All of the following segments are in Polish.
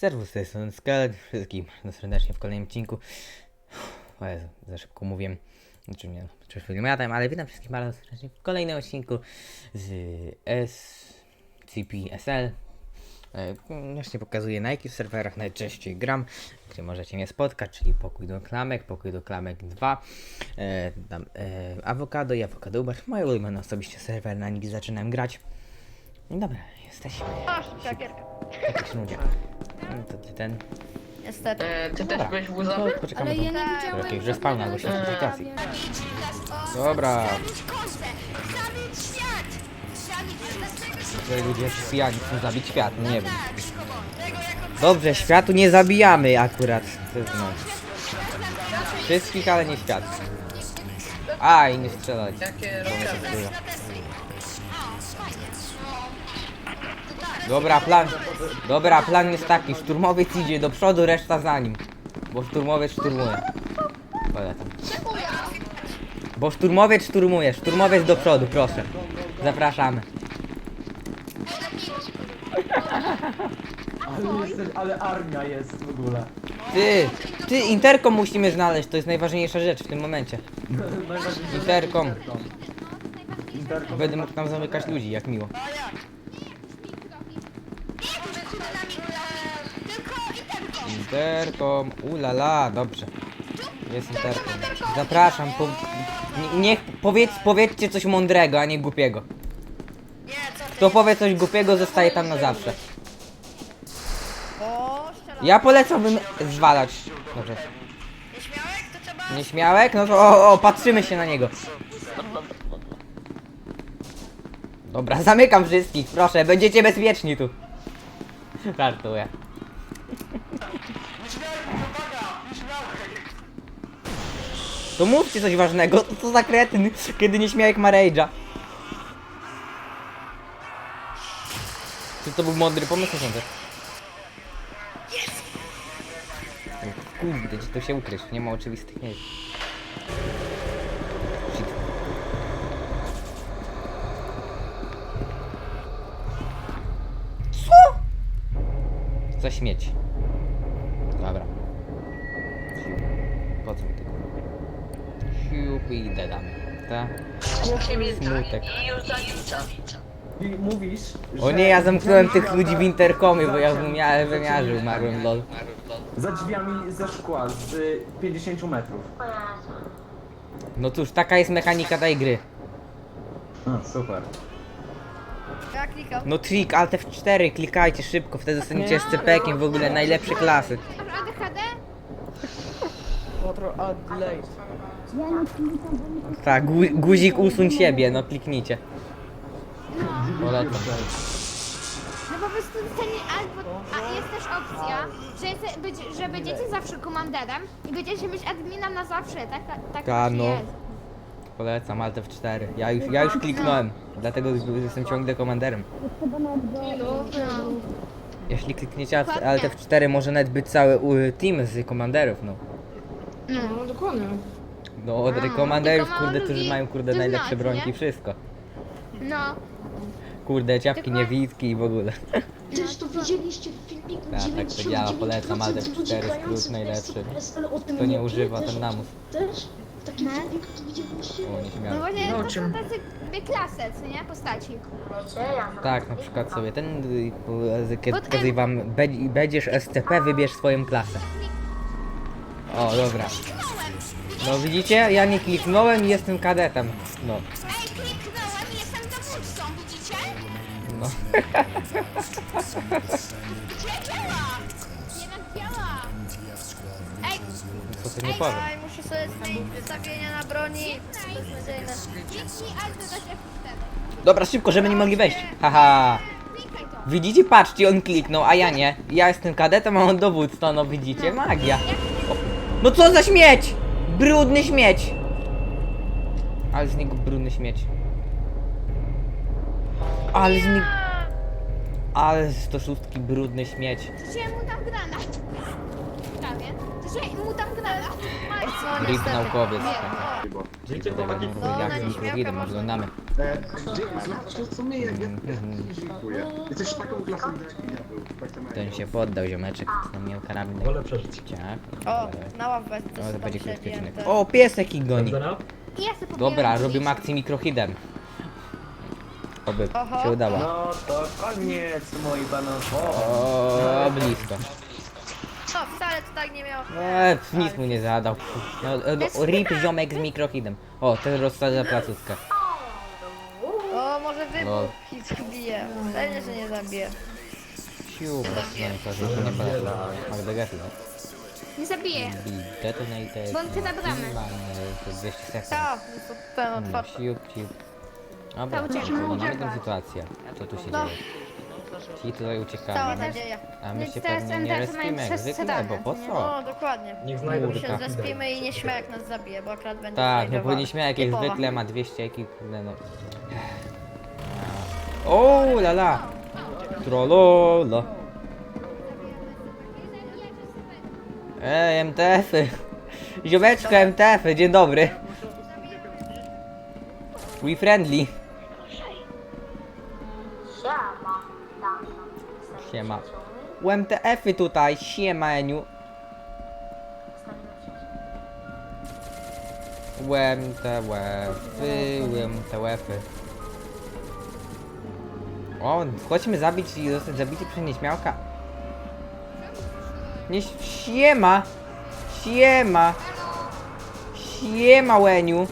Serwus, to jest Skelet. Wszystkim bardzo serdecznie w kolejnym odcinku. O Jezu, za szybko mówię. Znaczy nie, coś filmiatem, ale witam wszystkich bardzo serdecznie w kolejnym odcinku z SCP-SL. E, Właśnie pokazuję na jakich serwerach najczęściej gram, gdzie możecie mnie spotkać, czyli pokój do klamek, pokój do klamek 2, e, tam, e, awokado i awokado uber. Moje ulubione osobiście serwer, na nich zaczynam grać. No dobra, jesteśmy. Masz czakierkę. Jakiś nudzie. No to ty ten. Niestety. E, ty Dobra, też byłeś no łzawy? poczekamy Ale do ja nie widziałem. żadnego certyfikacji. zestawienia. Dobra, tutaj ludzie pijani, chcą zabić świat, no nie wiem. Dobrze, światu nie zabijamy akurat. No. Wszystkich, ale nie świat. A, i nie strzelać. Jakie bo Dobra, plan. Dobra, plan jest taki. Szturmowiec idzie do przodu, reszta za nim. Bo szturmowiec szturmuje. Polecam. Bo szturmowiec szturmuje. Szturmowiec do przodu, proszę. Zapraszamy. Ale, jesteś, ale armia jest w ogóle. Ty, ty, interkom musimy znaleźć, to jest najważniejsza rzecz w tym momencie. Najważniejsze. Interkom. Interkom. Będę mógł tam zamykać ludzi, jak miło. Interkom, ulala, dobrze. Jest interkom. Zapraszam, po... nie- niech powiedz, powiedzcie coś mądrego, a nie głupiego. Kto powie coś głupiego, zostaje tam na zawsze. Ja polecałbym zwalać. Dobrze. Nieśmiałek to trzeba... Nieśmiałek? No to o, o, patrzymy się na niego. Dobra, zamykam wszystkich, proszę, będziecie bezpieczni tu. Żartuję. To mówcie coś ważnego, to co za kretyn, kiedy nieśmiałek ma rage'a. Czy to był mądry pomysł, sądzę? Kurde, gdzie tu się ukryć? Nie ma oczywistych miejsc. Shit. Co? Za śmieć. Dobra. Siu. Po co mi tego? I dedamy. Ta? Smutek. I mówisz, że... O nie, ja zamknąłem tych ludzi w interkomie, bo ja w wymiarze, wymiarze umarłem, lol. Za drzwiami ze szkła z y, 50 metrów. No cóż, taka jest mechanika tej gry. A, super. Ja klikam. No trik, Alt F4, klikajcie szybko, wtedy zostaniecie SCP-kiem, w ogóle najlepsze klasy. Masz ADHD? Tak, gu guzik usuń siebie, no kliknijcie. Polecam. No po prostu dostanie albo... A jest też opcja, że, jest, być- że będziecie zawsze komanderem i będziecie mieć admina na zawsze, tak? Tak, tak Ta, no. jest. Polecam Alt F4. Ja już, ja już kliknąłem, dlatego jestem ciągle komanderem. Jeśli klikniecie Alt Alt F4, może nawet być cały u, team z komanderów, no. No, dokładnie. No, od A, komanderów, tylko mało kurde, którzy mają, kurde, to najlepsze brońki i nie? wszystko. No. Kurde, ciapki Tylko- niewidki i w ogóle. Też to widzieliście w filmiku Tak, tak to działa, polecam, ale ludzi 4 grających skrót w najlepszy. SLO o tym Kto nie wie, używa, też ten namus. Też? W takim filmiku to widzieliście? O, No nieśmiało. właśnie, No, to czym? są tacy dwie klasy, co nie? Postaci. Tak, na przykład sobie ten, y, kiedy pokazuję wam, be- będziesz SCP, wybierz swoją klasę. O, dobra. No widzicie, ja nie kliknąłem i jestem kadetem. No, Ej, kliknąłem i jestem dowódcą, widzicie? no. Gdzie działa? Nie wiem, działa. Ej, Co ty nie powiem. Ej, muszę sobie zmienić ustawienia na broni. Beznadziejne. kliknij alt do F4. Dobra, szybko, żeby nie mogli wejść. Haha. Klikaj to. Widzicie, patrzcie, on kliknął, a ja nie. Ja jestem kadetem, a on dowódcą, no widzicie, magia. O. No co za śmieć! Brudny śmieć! Ale z niego brudny śmieć. Ale z niego... Ale z to szóstki brudny śmieć. Rzuciłem mu tam granat. Prawie. Że mu tam granat. No Rip niestety. naukowiec. Żyjcie chłopaki. Tego No, na jak można. oglądamy. E, Gdzie, zobaczcie co my, jak ja, ja dziękuję. Jesteś taką klasą. Tak Ten się poddał, ziomeczek. Tam miał karabin. Wolę przeżyć. Ciach. O, na ławę O, to będzie krótki siedzi, odcinek. ten- O, piesek ich goni. Zera? I ja sobie pobieram Dobra, dzieci. akcję mikrohidem. Oby Oho. się udało. No to koniec, moi panowie. O, blisko. No, wcale to tak nie miało. Eee, nic mu nie zadał. No, e, no, rip ziomek z mikrohidem. O, ten rozsadza placówkę. O, może No. wybuch i zbije. Pewnie, że nie zabije. Siu, nie to, że to nie pada. Magda Gessler. Nie zabiję. Detonated. Bo ty zabramy. Mamy 200 sekund. Ta, to ten Mm, otwarty. Siup, siup. Dobra, To uciekamy, to mamy uciekamy. tę sytuację. Co tu się No. dzieje? Ci tutaj Cała uciekamy. nadzieja. A my Więc się teraz pewnie nie mają respimy jak zwykle, bo po nie? co? No, dokładnie. Niech znajdą Kurka. Się zespimy i nieśmiałek nas zabije, bo akurat będzie Tak, no nieśmiałek jak Typowa. zwykle ma 200 ekip, kurde no. O, la la. Trololo. Ej, MTF-y. Ziomeczko MTF-y, dzień dobry. We friendly. Siema. UMTF-y tutaj, siema Eniu. UMTF-y, UMTF-y. O, chodźmy zabić i zostać zabity przez nieśmiałka. Nie, siema! Siema! Siema, Łeniu!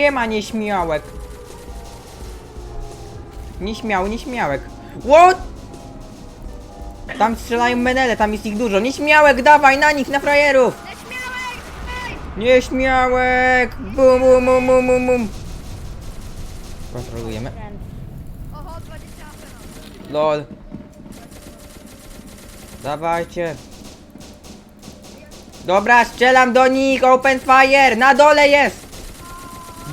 Siema, nieśmiałek! Nieśmiały, nieśmiałek. What? Tam strzelają menele, tam jest ich dużo. Nieśmiałek, dawaj na nich, na frajerów! Nieśmiałek! Bum, bum, bum, bum, bum, bum. Kontrolujemy. Oho, 20 apel. LOL. Dawajcie. Dobra, strzelam do nich, open fire! Na dole jest!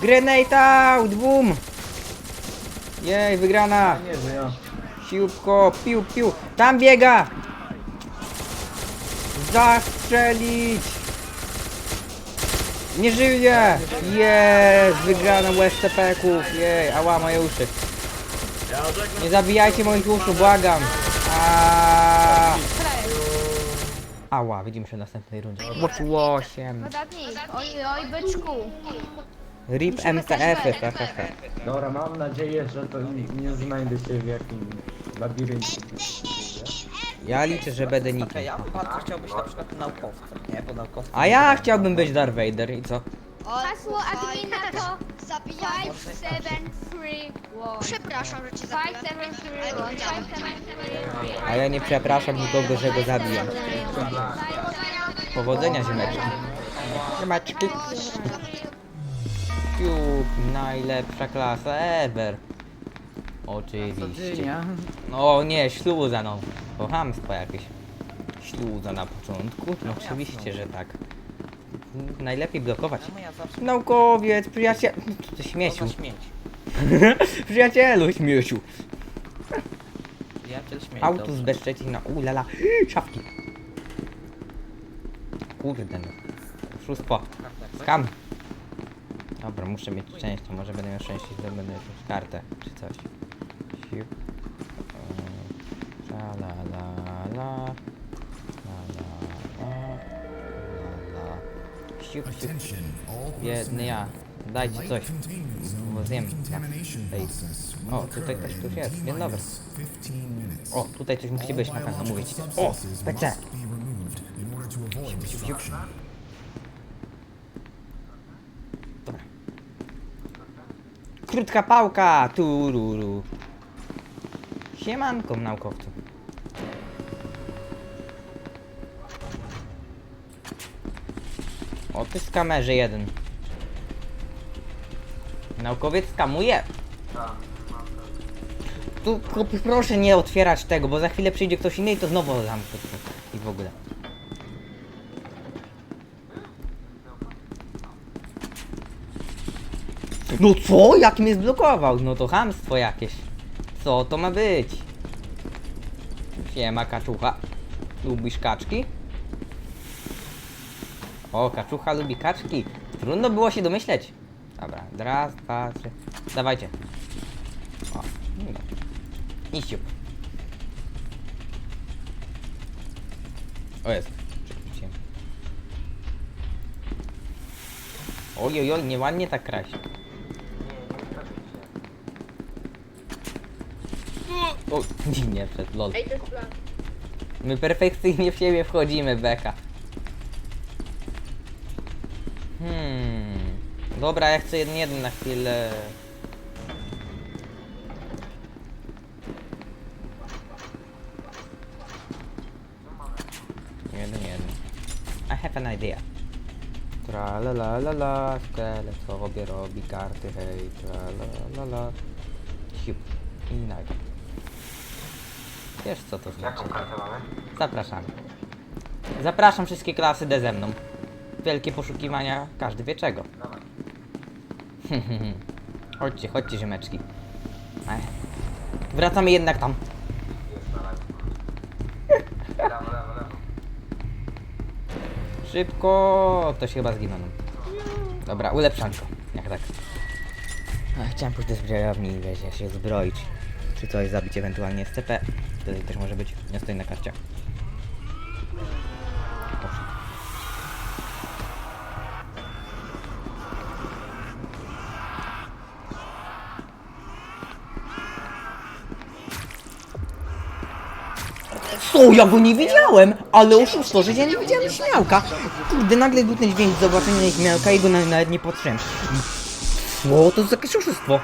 Grenade out, boom! Jej, wygrana! Nie, że ja. Siłko, piu, piu. Tam biega! Zastrzelić! Nie żyje! Jest! Wygrana USCP-ków! Jej, ała, moje uszy. Nie zabijajcie moich uszu, błagam! Aaaa. Ała, widzimy się w następnej rundzie. Ło- Łosiem. Podatnik. Oj, oj, byczku. RIP MTF-y, ha, ha, ha. Dobra, mam nadzieję, że to nie, nie znajdę się w jakimś labiryncie. Ja liczę, że będę nikim. Okej, a bardzo chciałbyś na przykład naukowcem, nie? Bo naukowcem... A ja chciałbym być Darth Vader i co? Hasło admina to Zabijaj. 5, 7, 3, 1. Przepraszam, że cię 5, 7, 3, 1. 5, 7, 3, 1. A ja nie przepraszam nikogo, że go zabiję. Powodzenia, ziemeczki. Ziemeczki. Cube, najlepsza klasa ever. Oczywiście. No nie, śluza no. To jakieś. Śluza na początku? No oczywiście, że tak. Najlepiej blokować. Czemu ja zawsze Naukowiec, przyjaciel... To śmieciu. śmieć? Przyjacielu, śmieciu. Przyjaciel śmieć. Autus dobrze. bez Szczecina. U lala. Szafki. Kurde no. Oszustwo. Skam. Dobra, muszę mieć szczęście. Może będę miał szczęście, że będę jakąś kartę czy coś. Siup. Eee, La la la la. La la la. Siup, siup. Biedny ja. Dajcie coś. Bo zjem. Ja. Ej. O, tutaj ktoś jest. Dzień dobry. O, tutaj coś musi być na pewno, mówię ci. O, PC. Siup, siup, siup. Dobra. Krótka pałka, tururu. Siemanko, naukowcu. O, ty skamerze jeden. Naukowiec skamuje. Tu tylko proszę nie otwierać tego, bo za chwilę przyjdzie ktoś inny i to znowu zamknę. I w ogóle. No co? Jak mnie zblokował? No to hamstwo jakieś. Co to ma być? Siema kaczucha. Lubisz kaczki? O, kaczucha lubi kaczki. Trudno było się domyśleć. Dobra, raz, dwa, trzy. Dawajcie. O, siup. O jest. Przepraszam. Oj, oj, oj, nieładnie tak kraść. O, dziwnie przed lol. Ej, to jest plan. My perfekcyjnie w siebie wchodzimy, Beka. Hmm. Dobra, ja chcę jeden, jeden na chwilę. Jeden, jeden. I have an idea. Tra la la la la, szkielet sobie robi karty, hej, tra la la la. Siup. I nagle. Wiesz co to znaczy? Jaką kartę mamy? Zapraszamy. Zapraszam wszystkie klasy D ze mną. Wielkie poszukiwania, każdy wie czego. Dawaj. chodźcie, chodźcie ziomeczki. Ech. Wracamy jednak tam. Jest na razie. Lewo, lewo, lewo. Szybko, to się chyba zginą. Dobra, ulepszanko. Jak tak. A, chciałem pójść do zbrojowni i się zbroić. Czy coś zabić ewentualnie SCP. Wtedy też może być. Nie stoi na karcie. Proszę. Co? Ja go nie widziałem! Ale oszustwo, że ja nie widziałem śmiałka! Kurde, nagle był ten dźwięk zobaczenia śmiałka i go na- nawet nie patrzyłem. Co? To jest jakieś oszustwo.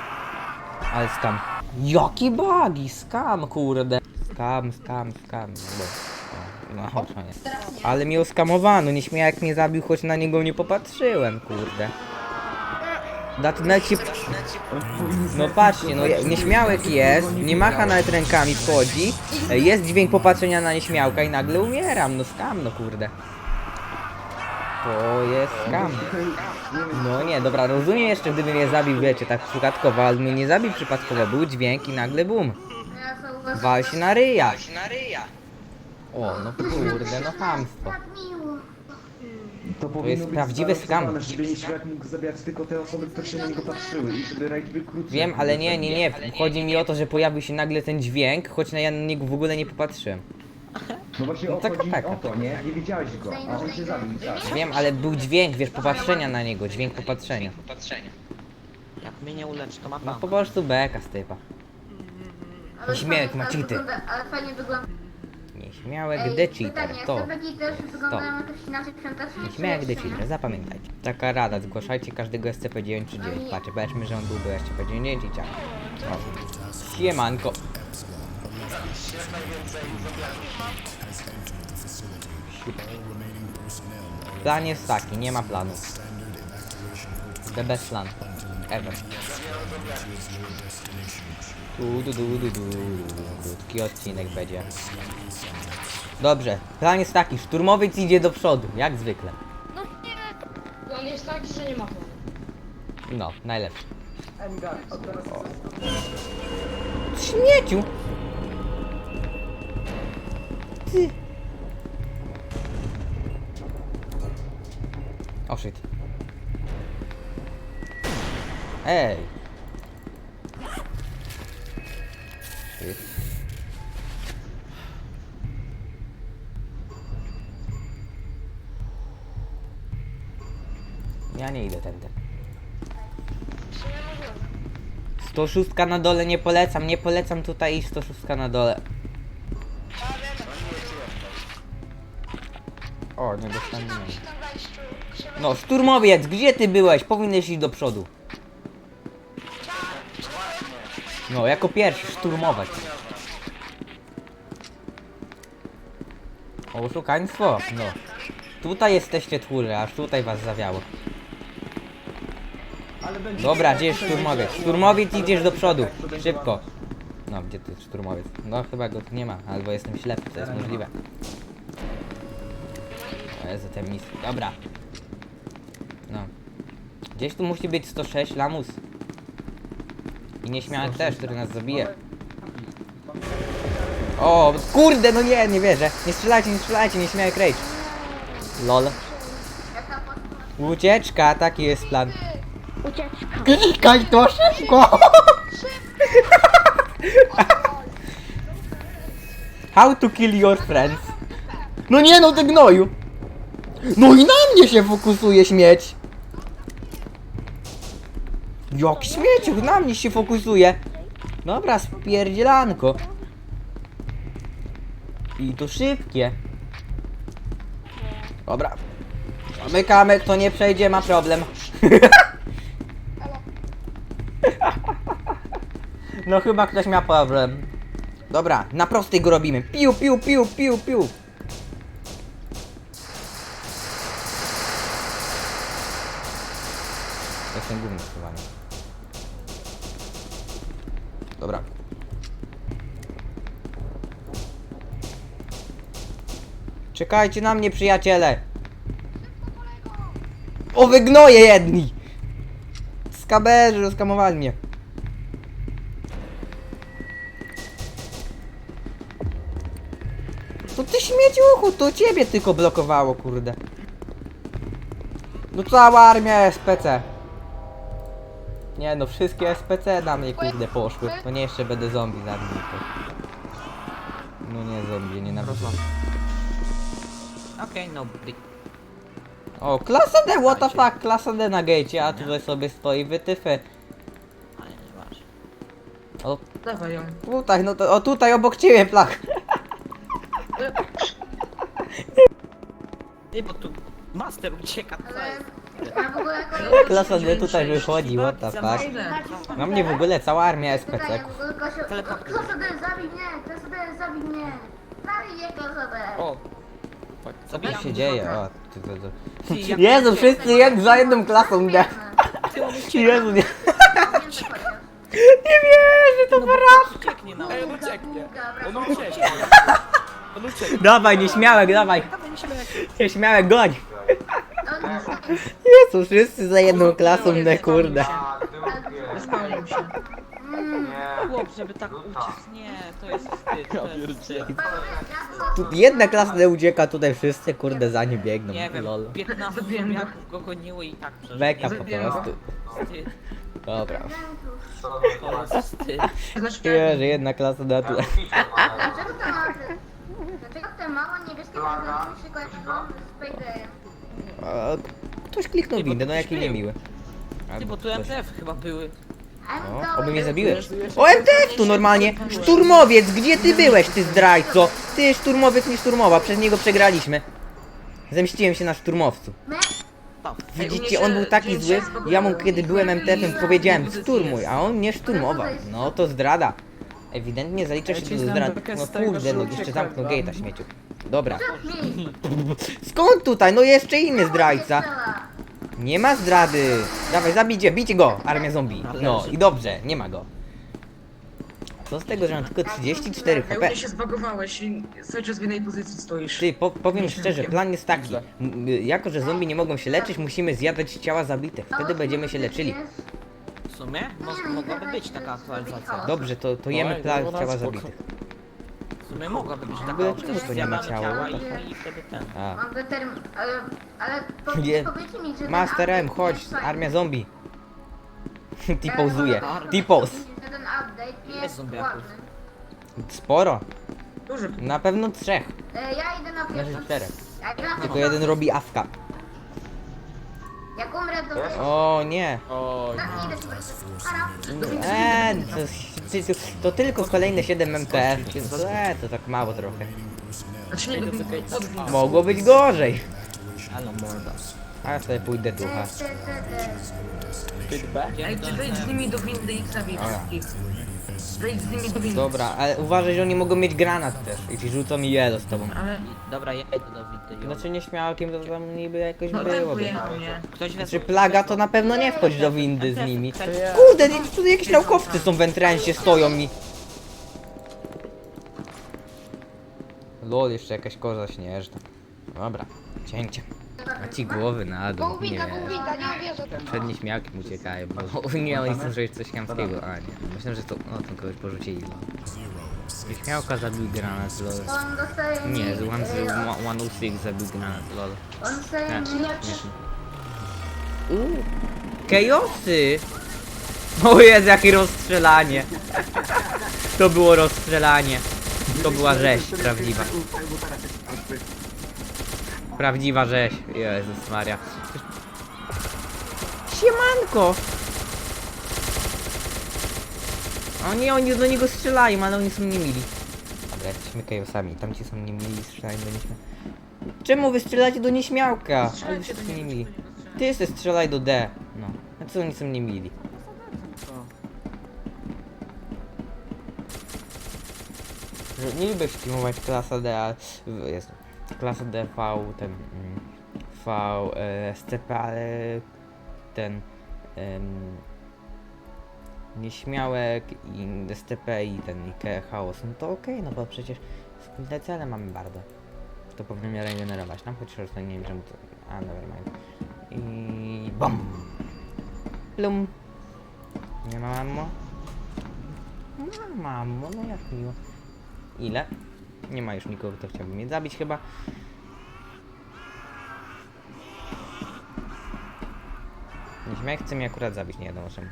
Ale skam. Jaki bugi? Skam, kurde. Skam, skam, skam. Bo, no, no, to nie. Ale mnie oskamowano, nieśmiałek mnie zabił, choć na niego nie popatrzyłem, kurde. Się... No patrzcie, no je- nieśmiałek jest, nie macha nawet rękami, wchodzi, e, jest dźwięk popatrzenia na nieśmiałka i nagle umieram, no skam, no kurde. To jest skam. No nie, dobra, rozumiem jeszcze, gdyby mnie zabił, wiecie, tak przypadkowo, ale mnie nie zabił przypadkowo, był dźwięk i nagle bum. Wal się na ryja. O, no kurde, no chamstwo. To powinno jest być prawdziwy skam. Żeby nieśmiałek mógł zabijać tylko te osoby, które się na niego patrzyły i żeby rajd był krótszy. Wiem, ale nie, nie, nie, chodzi mi o to, że pojawił się nagle ten dźwięk, choć na ja na niego w ogóle nie popatrzyłem. No właśnie No o taka chodzi peka. o to, nie? Nie widziałeś go, a on cię zabił, tak. Wiem, ale był dźwięk, wiesz, popatrzenia na niego, dźwięk popatrzenia. Jak mnie nie uleczy, to ma No pan. po prostu beka z typa. Nieśmiałek ma cheaty. Ale fajnie wygląda. Nieśmiałek the cheater, to. Jakoś inaczej świątecznie. Nieśmiałek the cheater, zapamiętajcie. Taka rada, zgłaszajcie każdego SCP-9 czy 9. Patrzcie, powiedzmy, że on byłby SCP-9 i ciao. O. Siemanko. Plan jest taki, nie ma planu. The best plan. Ever. Tu, du, du, du, du, du. Krótki odcinek będzie. Dobrze, plan jest taki, szturmowiec idzie do przodu, jak zwykle. No nie. Plan jest taki, że nie ma planu. No, najlepszy. Śmieciu! Ty! O shit. Ej! Shit. Ja nie idę tędy. 106 na dole nie polecam, nie polecam tutaj iść 106 na dole. O, nie dostałem. No, szturmowiec, gdzie ty byłeś? Powinieneś iść do przodu. No, jako pierwszy szturmować. Oszukaństwo, no. Tutaj jesteście tchórze, aż tutaj was zawiało. Dobra, gdzie jest szturmowiec? Szturmowiec idziesz do przodu. Szybko. No, gdzie tu jest szturmowiec? No, chyba go tu nie ma, albo jestem ślepy, to jest możliwe. O Jezu, temnis. Dobra. No. Gdzieś tu musi być 106 lamus. I nieśmiałek też, który nas zabije. O, kurde, no nie, nie wierzę. Nie strzelajcie, nie strzelajcie, nieśmiałek rage. Lol. Ucieczka, taki jest plan. Ucieczka. Klikaj to szybko! How to kill your friends? No nie no, ty gnoju! No i na mnie się fokusuje śmieć! Jak śmieciu, na mnie się fokusuje! Dobra, spierdzielanko. I to szybkie. Dobra. Zamykamy, kto nie przejdzie ma problem. No chyba ktoś miał problem. Dobra, na prostej go robimy. Piu, piu, piu, piu, piu. Jestem gówno chyba. Dobra. Czekajcie na mnie, przyjaciele! O, wygnoje jedni! Skaberzy rozkamowali mnie. To ty śmieciuchu, to ciebie tylko blokowało, kurde. No cała armia SPC. Nie no, wszystkie SPC na mnie kurde poszły. To nie jeszcze będę zombie zabił. No nie zombie, nie na Okej, no big. O, klasa D, what the fuck, klasa D na gejcie, a tutaj sobie stoi wytyfy. Ale nie masz. O, Dawaj ją. tutaj, no to, o tutaj obok ciebie plach. Nie, bo tu master ucieka, co jest? Ja w ogóle Klasa D tutaj wychodzi, what the fuck. Na mnie w ogóle cała armia Czekaj, SPC. w ogóle. Klasa D, zabij mnie! Klasa D, zabij mnie! Zabij mnie, Klasa D! O! Co Zabijam się dzieje? O, ty, ty, ty. Ty, jak- Jezu, wszyscy jed za jedną klasą D. Ty, on ucieka. Jezu, nie. Nie wierzę, to para. Ucieknie, no. On ucieknie. On ucieknie. On ucieknie. Dawaj, nieśmiałek, dawaj. Dawaj, nie jak... Nieśmiałek, goń. Jezu, wszyscy za jedną klasą D, kurde. Spełnił się. Chłop, żeby tak uciec, nie, to jest wstyd, to jest wstyd. Tu jedna klasa D ucieka, tutaj wszyscy, kurde, za nim biegną. Nie wiem, Lol. 15 Zabiłem go. zombiaków go goniło i tak przeżył. Beka po prostu. Wstyd, Dobra. to jest wstyd. Nie, że jedna klasa D tutaj. Dlaczego te małe... Dlaczego te małe niebieskie prezenty się kojarzą z Paydayem? A, Ktoś kliknął windę, no jaki niemiły. Ty, bo tu MTF chyba były. O, oby mnie zabiłeś. O, MTF tu normalnie! Szturmowiec, gdzie ty byłeś, ty zdrajco? Ty, szturmowiec nie szturmowa, przez niego przegraliśmy. Zemściłem się na szturmowcu. Widzicie, on był taki zły, ja mu kiedy byłem MTF-em powiedziałem szturmuj, a on nie szturmował. No to zdrada. Ewidentnie zalicza się do zdrady. No kurde, no jeszcze zamknął gate'a śmieciu. Dobra. Skąd tutaj? No jeszcze inny zdrajca. Nie ma zdrady. Dawaj, zabijcie, bijcie go, armia zombie. No i dobrze, nie ma go. Co z tego, że mam tylko 34 Ej, u HP? mnie się zbagowałeś i cały czas w jednej pozycji stoisz. Ty, po, powiem szczerze, plan jest taki. M, jako, że zombie nie mogą się leczyć, musimy zjadać ciała zabitych. Wtedy będziemy się leczyli. W sumie Mo mogłaby być taka aktualizacja. Dobrze, to, to jemy plan ciała zabitych. Sumie mogłaby być taka ogóle czemu to nie ma zjadamy ciała? i, i wtedy ten. A. Mam determ... Ale... Ale... Powiedzcie mi, że... Master M, chodź, armia zombie. T-pozuje. T-pose. Ten update nie Jest zombiaków. Sporo. Duży. Na pewno trzech. E, Ja idę na Znaczy pierwszy. czterech. Ja idę na Tylko jeden robi awka. Jak umrę, to... O nie. Tak, idę się wreszcie. Ara. Eee, to, to tylko kolejne 7 MTF. Więc eee, to tak mało trochę. Znaczy nie, Mogło być gorzej. Ale morda. A ja sobie pójdę ducha. Ej, ty wejdź z nimi do windy i zabij wszystkich. Wejdź z nimi do windy. Dobra, ale uważaj, że oni mogą mieć granat też. I ci rzucą i jedą z tobą. Ale... Dobra, ja idę do windy. Znaczy nieśmiałkiem to tam niby jakoś No byłoby. nie? Ktoś Czy wezmę. plaga to na pewno nie wchodź do windy z nimi. Kurde, nie- tu jakieś naukowcy są w entrensie, stoją mi. Lol, jeszcze jakaś koza śnieżna. Dobra, cięcie. A ci głowy na dół, nie bułwinka, nie wierzę. Przed nieśmiałkiem uciekają, bo nie, oni chcą zrobić coś chamskiego, a nie. Myślę, że to, no to kogoś porzucili. Nieśmiałka zabił granat, lol. On dostaje Nie, z one, e, z 106 zabił granat, lol. On dostaje mniej. Uuu, kejosy! O jest jakie rozstrzelanie! To było rozstrzelanie. To była rzeź prawdziwa. Bo teraz jest aspy. Prawdziwa rzeź. Jezus Maria. Siemanko! Oni, oni do niego strzelają, ale oni są niemili. Dobra, jesteśmy kejosami. Tamci są niemili, strzelają do nieśmiałka. Czemu wy strzelacie do nieśmiałka? Ale wy wszyscy niego, niemili. Ty jesteś strzelaj do D. No. A co oni są niemili? Że Nie lubię ścimować klasa D, ale jest klasa D V ten mm, V e, ale ten nieśmiałek i STP i ten i chaos, no to okej, no bo przecież wspólne cele mamy bardzo. To powinien regenerować nam, chociaż to nie wiem czemu to... A, nevermind. I... BOM! Plum! Nie ma ammo? No mam ammo, no jak miło. Ile? Nie ma już nikogo, kto chciałby mnie zabić chyba. Nieśmiech chce mnie akurat zabić, nie wiadomo czemu.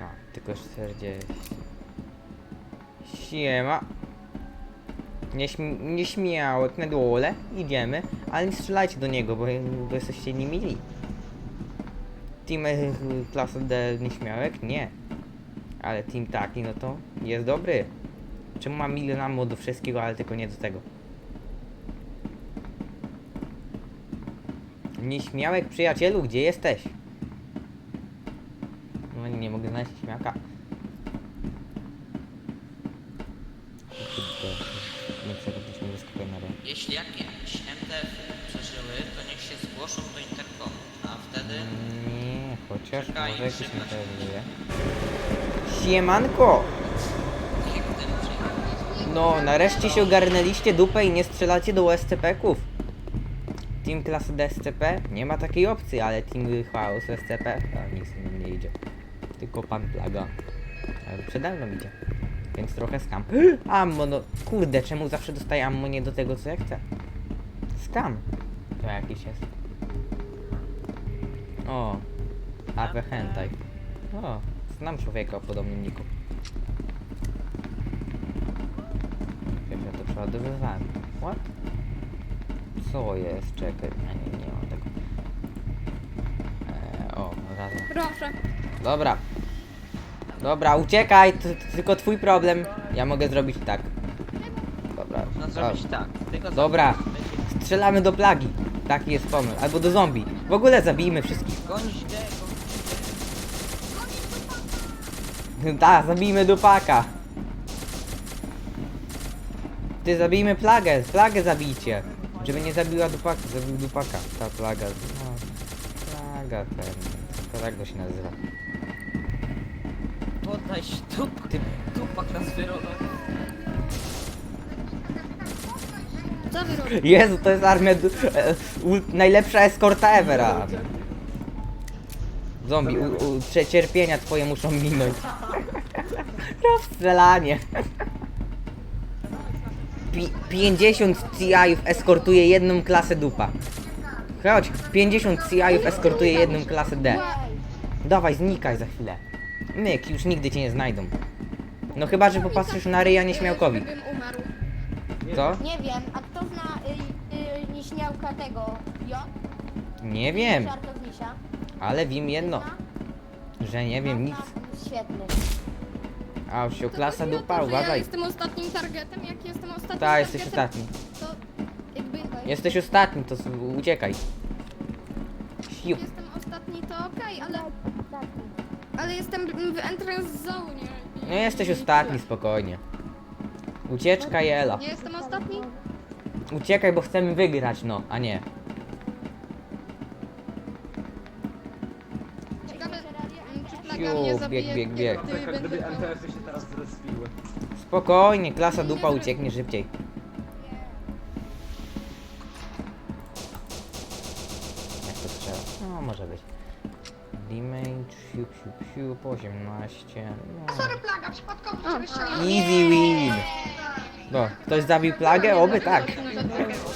A, tylko 40. Siema. Nieśmi nieśmiałek na dole, idziemy, ale nie strzelajcie do niego, bo, bo jesteście niemili. Team e, klasa D nieśmiałek? Nie. Ale team taki, no to jest dobry. Czemu mam milion ammo do wszystkiego, ale tylko nie do tego? Nieśmiałek przyjacielu, gdzie jesteś? No nie mogę znaleźć śmiałka. Nie. Jeśli jakieś MTF przeżyły, to niech się zgłoszą do Intercomu, a wtedy Nie, chociaż Czekaj, może jakiś szybko. Siemanko! No, nareszcie się ogarnęliście dupę i nie strzelacie do SCP-ków. Team klasy DSCP nie ma takiej opcji, ale Team Chaos SCP a nic im nie idzie. Tylko pan Plaga. Ale przede mną idzie. Więc trochę skam. Ammo, no kurde, czemu zawsze dostaję ammo nie do tego co ja chcę? Skam. To jakiś jest. O, Awe Hentai. O, znam człowieka o podobnym niku. Wiesz, ja to przeładowywałem. What? Co jest? Czekaj. A nie, nie mam tego. Eee, o, razem. Proszę. Dobra. Dobra, uciekaj, to, to tylko twój problem. Ja mogę zrobić tak. Dobra. No o, zrobić tak. Tylko Dobra. Strzelamy do plagi. Taki jest pomysł. Albo do zombie. W ogóle zabijmy wszystkich. Gonić D, gonić Tak, zabijmy dupaka. Ty zabijmy plagę, plagę zabijcie. Żeby nie zabiła dupaka, zabił dupaka. Ta plaga. No, plaga ten. To tak to się nazywa. Poddaj się, dup, Ty, dupak nas wyrobił. Co wy robicie? Jezu, to jest armia du- e, ul- najlepsza eskorta ever. Zombie, u, u, cie- cierpienia twoje muszą minąć. Rozstrzelanie. Pi 50 CI-ów eskortuje jedną klasę dupa. Chodź, 50 CI-ów eskortuje jedną klasę D. Dawaj, znikaj za chwilę. Myk, już nigdy cię nie znajdą. No chyba, że popatrzysz na ryja nieśmiałkowi. Bym umarł. Co? Nie wiem, a kto zna y, y, nieśmiałka tego? Jo? Nie wiem, Żartownisia? Ale wiem jedno, że nie wiem nic. Świetny. A się klasa dupa, Ja uważaj. jestem ostatnim targetem, jak jestem ostatnim Ta, jesteś targetem, ostatni. to jakby Jesteś ostatni, to s- uciekaj. Siu. jestem ostatni, to okej, ale... Ale jestem w entrance zone. No jesteś ostatni, spokojnie. Ucieczka jelo. Nie jestem ostatni? Uciekaj, bo chcemy wygrać, no, a nie. Piu, bieg, bieg, bieg. Jak gdyby się teraz. Spokojnie, klasa dupa ucieknie szybciej. Jak to strzela? No, może być. Damage, siu, siu, siu, po 18. No. Sorry, plaga, przypadkowo. Easy win! No, ktoś zabił plagę? Oby tak.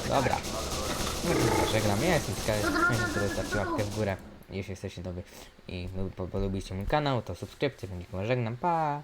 Dobra. No, proszę, gram. Ja jestem ciekawy, że łapkę w górę jeśli jesteście nowi i po- polubiliście mój kanał, to subskrypcję, żegnam, pa!